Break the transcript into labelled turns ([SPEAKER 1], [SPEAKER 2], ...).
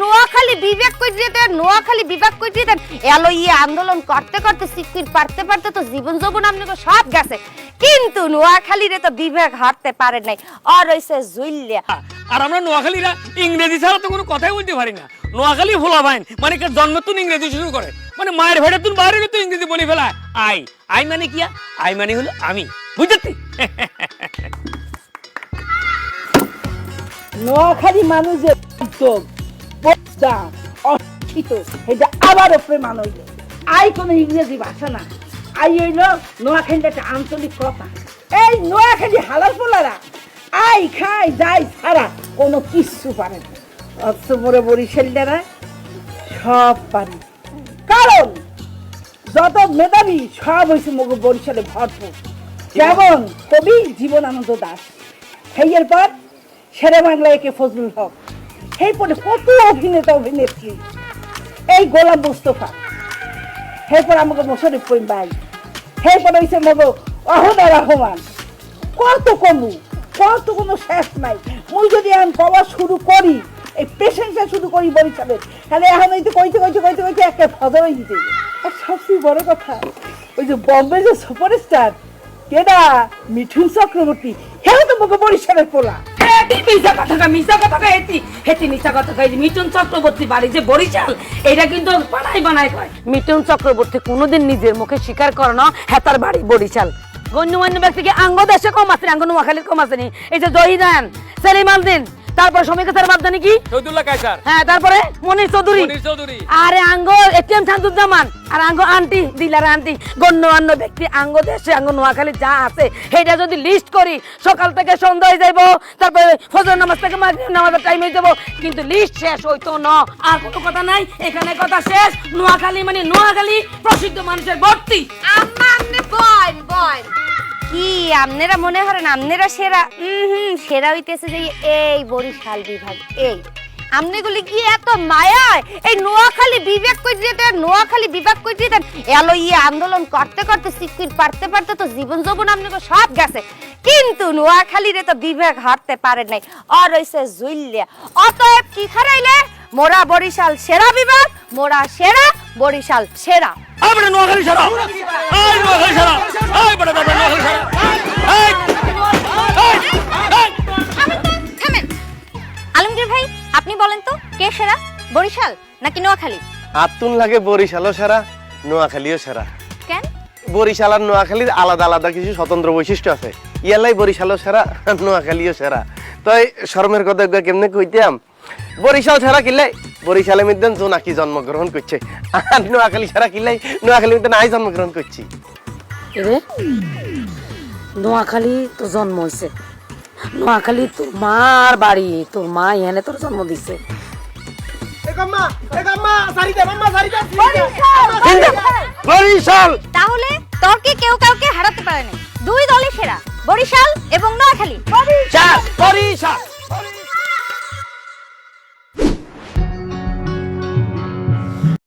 [SPEAKER 1] নোয়াখালী বিবেক কই দিতে নোয়াখালী বিবেক কই দিতে এলো ইয়ে আন্দোলন করতে করতে সিকির পারতে পারতে তো জীবন যৌবন আপনাকে সব গেছে। কিন্তু নোয়াখালীরে তো বিবেক হারতে পারে নাই। আর হইছে জুইল্লা
[SPEAKER 2] আর আমরা নোয়াখালীরা ইংরেজি ছাড়া তো কোনো কথাই বলতে পারি না। নোয়াখালী ভোলা ভাইন মানে কে জন্মতুন ইংরেজি শুরু করে। মানে মায়ের ভেড়ে তুন বাইরে তো ইংরেজি বলে ফেলা আই আই মানে কি আই মানে হলো আমি। বুঝতে
[SPEAKER 3] নোয়াখালী মানুষের উদ্যোগ। বোঝা অশিক্ষিত, এটা আবার ওপরে মানুষ আই কোনো ইংরেজি ভাষা না। আই হইল নোয়াখালীর একটা আঞ্চলিক কথা। এই নোয়াখালী হালার পোলারা, আই খাই যাই ছাড়া কোনো কিচ্ছু পারে না। অথচ মোরে বরিশালীরা সব পারে। কারণ যত মেধাবী সব হয়েছে মগ বরিশালে ভরপুর। যেমন কবি জীবনানন্দ দাস। হেয়ের পর শেরে বাংলা একে ফজলুল হক। সেই পরে কত অভিনেতা, অভিনেত্রী? এই গোলাম মুস্তফা। এরপর আমাকে মোশারিফ করিম ভাই। এরপর হয়েছে মগো অহদা রহমান। কত কমু, কত কোনো শেষ নাই। মুই যদি এখন কওয়া শুরু করি, এই পেশেন্টটা শুরু করি বরিশালের তাহলে এখন এই তো কইতে কইতে কইতে কইতে একটা হয়ে যেতে আর সবচেয়ে বড় কথা, ওই যে বম্বে যে সুপারস্টার কেডা? মিঠুন চক্রবর্তী। হেও তো মগো বরিশালের পোলা।
[SPEAKER 4] এটা মিঠুন চক্রবর্তী কোনোদিন নিজের মুখে স্বীকার করে না হেতার বাড়ি বরিশাল। গণ্যমান্য ব্যক্তিকে আঙ্গ দেশে কম আছে আঙ্গ কম আছেনি এই যে জহিদান সেলিমাল আলদিন তারপর সমীকা স্যার বাদ জানি কি?
[SPEAKER 2] শহীদুল্লাহ কায়সার।
[SPEAKER 4] হ্যাঁ তারপরে মনির চৌধুরী।
[SPEAKER 2] মনির চৌধুরী।
[SPEAKER 4] আরে আঙ্গ এটিএম শামসুজ্জামান। আর আঙ্গ আন্টি দিলার আন্টি গণ্যমান্য ব্যক্তি আঙ্গ দেশে আঙ্গ নোয়াখালী যা আছে সেটা যদি লিস্ট করি সকাল থেকে সন্ধ্যা হয়ে যাইবো তারপরে ফজর নামাজ থেকে মাগরিব নামাজের টাইম হয়ে যাব কিন্তু লিস্ট শেষ হইতো না। আর কোনো কথা নাই এখানে কথা শেষ। নোয়াখালী মানে নোয়াখালী প্রসিদ্ধ মানুষের ভর্তি।
[SPEAKER 1] কি আপনারা মনে করেন আপনারা সেরা। হুম, সেরা হইতেছে যে এই বরিশাল বিভাগ, এই। আমনেগুলি কি এত মায়ায় এই নোয়াখালী বিবেক কই দিতে নোয়াখালী বিভাগ কই দিতেন এলো ইয়ে আন্দোলন করতে করতে সিকির পারতে পারতে তো জীবন যৌবন আপনাকে সব গেছে। কিন্তু নোয়াখালী রে তো বিবেক হারতে পারে নাই। আর হইছে জুইল্লা অতএব কি খারাইলে মোরা বরিশাল সেরা বিভাগ, মোরা সেরা বরিশাল সেরা।
[SPEAKER 2] বড় নোয়াখালী ছাড়া। আই নোয়াখালী ছাড়া। আই বড় বড় নোয়াখালী ছাড়া।
[SPEAKER 1] থামেন। আলমগীর ভাই আপনি বলেন তো কে সেরা? বরিশাল নাকি নোয়াখালী?
[SPEAKER 5] আতুন লাগে বরিশালও সেরা নোয়াখালীও সেরা।
[SPEAKER 1] কেন?
[SPEAKER 5] বরিশাল আর নোয়াখালীর আলাদা আলাদা কিছু স্বতন্ত্র বৈশিষ্ট্য আছে। ইয়ালাই বরিশালও সেরা নোয়াখালীও সেরা। তো এই শর্মের কথা কেমনে কইতাম? বরিশাল ছাড়া কিলাই বরিশালে মধ্যে জোনাকি জন্মগ্রহণ করছে। আর নোয়াখালী ছাড়া কিলাই নোয়াখালী মধ্যে নাই জন্মগ্রহণ করছি।
[SPEAKER 4] নোয়াখালী তো জন্ম হয়েছে নোয়াখালী তোর মার বাড়ি তোর মা এখানে তোর জন্ম দিছে।
[SPEAKER 5] বরিশাল!
[SPEAKER 1] তাহলে তর্কে কেউ কাউকে হারাতে পারেনি? দুই দলই সেরা বরিশাল এবং নোয়াখালী।
[SPEAKER 5] বরিশাল!